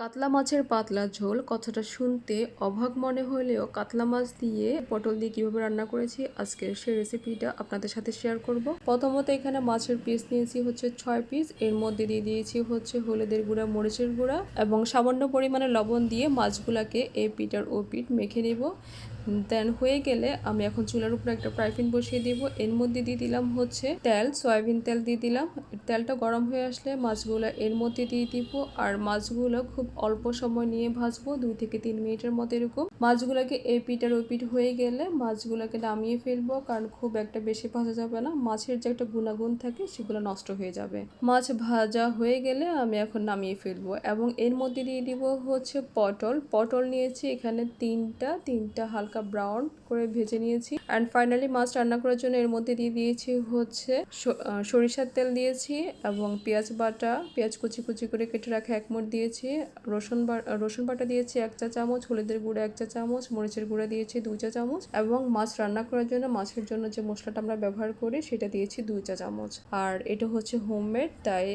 কাতলা মাছের পাতলা ঝোল, কথাটা শুনতে অবাক মনে হলেও কাতলা মাছ দিয়ে পটল দিয়ে কীভাবে রান্না করেছি আজকে সেই রেসিপিটা আপনাদের সাথে শেয়ার করব। প্রথমত এখানে মাছের পিস নিয়েছি হচ্ছে ছয় পিস এর মধ্যে দিয়ে দিয়েছি হচ্ছে হলুদের গুঁড়া, মরিচের গুঁড়া এবং সামান্য পরিমাণে লবণ দিয়ে মাছগুলাকে এ পিঠ আর ও পিঠ মেখে নিব। দেন হয়ে গেলে আমি এখন চুলার উপরে একটা ফ্রাইপ্যান বসিয়ে দিব। এর মধ্যে দিয়ে দিলাম হচ্ছে তেল, সয়াবিন তেল দিয়ে দিলাম। তেলটা গরম হয়ে আসলে মাছগুলো এর মধ্যে দিয়ে দিব আর মাছগুলো খুব অল্প সময় নিয়ে ভাজবো, দুই থেকে তিন মিনিটের মতো এরকম। মাছগুলোকে এই পিঠ আর ওই পিঠ হয়ে গেলে মাছগুলোকে নামিয়ে ফেলব, কারণ খুব একটা বেশি ভাজা যাবে না। মাছের যে একটা গুণাগুণ থাকে, সেগুলো নষ্ট হয়ে যাবে। মাছ ভাজা হয়ে গেলে আমি এখন নামিয়ে ফেলব এবং এর মধ্যে দিয়ে দিব হচ্ছে পটল। পটল নিয়েছি এখানে তিনটা তিনটা হালকা ব্রাউন করে ভেজে নিয়েছি। অ্যান্ড ফাইনালি মাছ রান্না করার জন্য এর মধ্যে দিয়ে দিয়েছি হচ্ছে সরিষার তেল দিয়েছি এবং পেঁয়াজ বাটা, পেঁয়াজ কুচি কুচি করে কেটে রাখা এক মুঠ দিয়েছি রসুন বা, রসুন বাটা দিয়েছি এক চা চামচ, হলুদের গুঁড়া এক চা চামচ, মরিচের গুঁড়া দিয়েছি দুই চা চামচ এবং মাছ রান্না করার জন্য, মাছের জন্য যে মশলাটা আমরা ব্যবহার করি সেটা দিয়েছি দুই চা চামচ। আর এটা হচ্ছে হোমমেড, তাই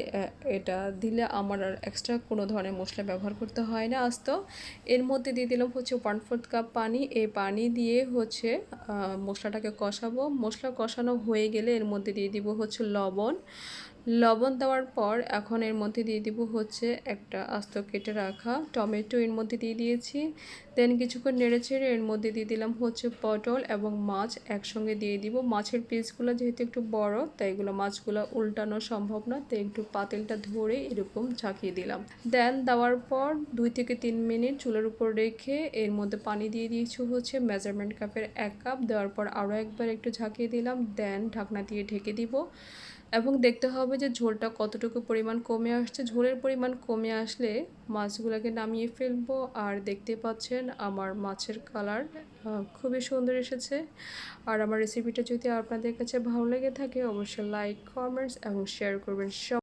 এটা দিলে আমার আর এক্সট্রা কোনো ধরনের মশলা ব্যবহার করতে হয় না আস্ত। এর মধ্যে দিয়ে দিলাম হচ্ছে ওয়ান ফোর্থ কাপ পানি। এই পানি দিয়ে হচ্ছে মশলাটাকে কষাবো। মশলা কষানো হয়ে গেলে এর মধ্যে দিয়ে দিব হচ্ছে লবণ। লবণ দেওয়ার পর এখন এর মধ্যে দিয়ে দিব হচ্ছে একটা আস্ত কেটে রাখা টমেটো এর মধ্যে দিয়ে দিয়েছি। দেন কিছুক্ষণ নেড়ে ছেড়ে এর মধ্যে দিয়ে দিলাম হচ্ছে পটল এবং মাছ একসঙ্গে দিয়ে দিব। মাছের পিসগুলো যেহেতু একটু বড়, তাই এগুলো মাছগুলো উল্টানো সম্ভব না, তাই একটু পাতিলটা ধরে এরকম ঝাঁকিয়ে দিলাম। দেন দেওয়ার পর দুই থেকে তিন মিনিট চুলার উপর রেখে এর মধ্যে পানি দিয়ে দিয়েছি হচ্ছে মেজারমেন্ট কাপের এক কাপ দেওয়ার পর আরও একবার একটু ঝাঁকিয়ে দিলাম। দেন ঢাকনা দিয়ে ঢেকে দিব। এবং দেখতে হবে যে ঝোলটা কতটুকু পরিমাণ কমে আসছে। ঝোলের পরিমাণ কমে আসলে মাছগুলোকে নামিয়ে ফেলব। আর দেখতে পাচ্ছেন আমার মাছের কালার খুবই সুন্দর এসেছে। আর আমার রেসিপিটা যদি আপনাদের কাছে ভালো লেগে থাকে, অবশ্যই লাইক কমেন্টস এবং শেয়ার করবেন।